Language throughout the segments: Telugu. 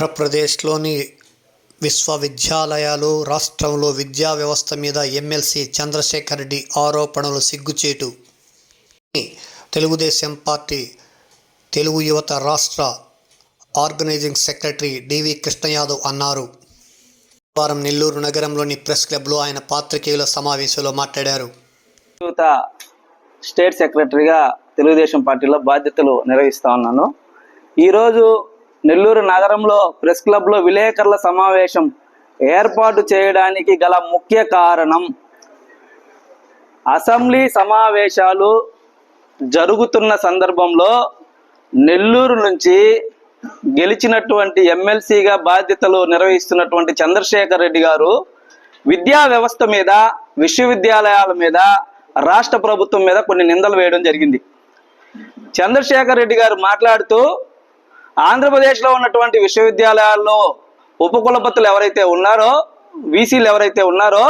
ఆంధ్రప్రదేశ్లోని విశ్వవిద్యాలయాలు రాష్ట్రంలో విద్యా వ్యవస్థ మీద ఎమ్మెల్సీ చంద్రశేఖర్ రెడ్డి ఆరోపణలు సిగ్గుచేటు. తెలుగుదేశం పార్టీ తెలుగు యువత రాష్ట్ర organising secretary D V Krishna Yadav అన్నారు. వారం నెల్లూరు నగరంలోని ప్రెస్ క్లబ్లో ఆయన పాత్రికేయుల సమావేశంలో మాట్లాడారు. యువత స్టేట్ సెక్రటరీగా తెలుగుదేశం పార్టీలో బాధ్యతలు నిర్వహిస్తా ఉన్నాను. ఈరోజు నెల్లూరు నగరంలో ప్రెస్ క్లబ్లో విలేకరుల సమావేశం ఏర్పాటు చేయడానికి గల ముఖ్య కారణం. అసెంబ్లీ సమావేశాలు జరుగుతున్న సందర్భంలో నెల్లూరు నుంచి గెలిచినటువంటి ఎమ్మెల్సీగా బాధ్యతలు నిర్వహిస్తున్నటువంటి చంద్రశేఖర్ రెడ్డి గారు విద్యా వ్యవస్థ మీద విశ్వవిద్యాలయాల మీద రాష్ట్ర ప్రభుత్వం మీద కొన్ని నిందలు వేయడం జరిగింది. చంద్రశేఖర్ రెడ్డి గారు మాట్లాడుతూ ఆంధ్రప్రదేశ్లో ఉన్నటువంటి విశ్వవిద్యాలయాల్లో ఉపకులపతులు ఎవరైతే ఉన్నారో వీసీలు ఎవరైతే ఉన్నారో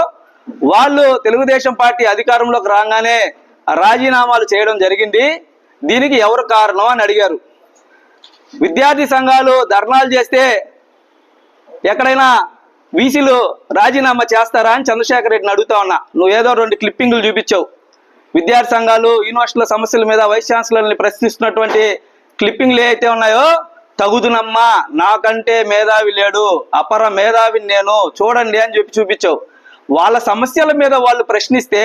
వాళ్ళు తెలుగుదేశం పార్టీ అధికారంలోకి రాగానే రాజీనామాలు చేయడం జరిగింది. దీనికి ఎవరు కారణం అని అడిగారు. విద్యార్థి సంఘాలు ధర్నాలు చేస్తే ఎక్కడైనా వీసీలు రాజీనామా చేస్తారా అని చంద్రశేఖర్ రెడ్డిని అడుగుతా ఉన్నా. నువ్వు ఏదో రెండు క్లిప్పింగ్లు చూపించావు. విద్యార్థి సంఘాలు యూనివర్సిటీల సమస్యల మీద వైస్ ఛాన్సలర్ని ప్రశ్నిస్తున్నటువంటి క్లిప్పింగ్లు ఏవైతే ఉన్నాయో తగుదునమ్మా నాకంటే మేధావి లేడు అపర మేధావిని నేను చూడండి అని చెప్పి చూపించావు. వాళ్ళ సమస్యల మీద వాళ్ళు ప్రశ్నిస్తే